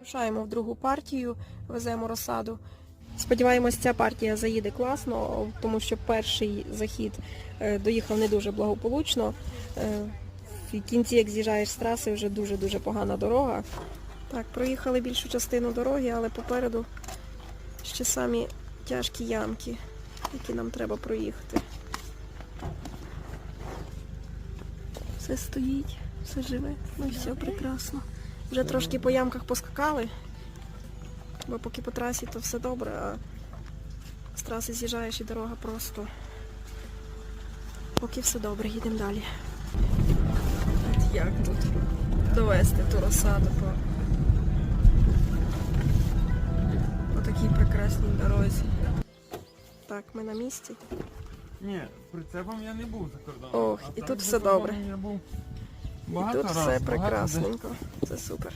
Рушаємо в другу партію, веземо розсаду. Сподіваємось, ця партія заїде класно, тому що перший захід е, доїхав не дуже благополучно. Е, В кінці, як з'їжджаєш з траси, вже дуже-дуже погана дорога. Так, проїхали більшу частину дороги, але попереду ще самі тяжкі ямки, які нам треба проїхати. Все стоїть, все живе, ну все прекрасно. Вже трошки по ямках поскакали, бо поки по трасі, то все добре, а з траси з'їжджаєш і дорога просто. Поки все добре, їдемо далі. От як тут довести ту розсаду по, по такій прекрасній дорозі. Так, ми на місці. Ні, прицепом я не був за кордоном. Ох, і тут все добре. Я був І тут раз, все прекрасненько. Це супер.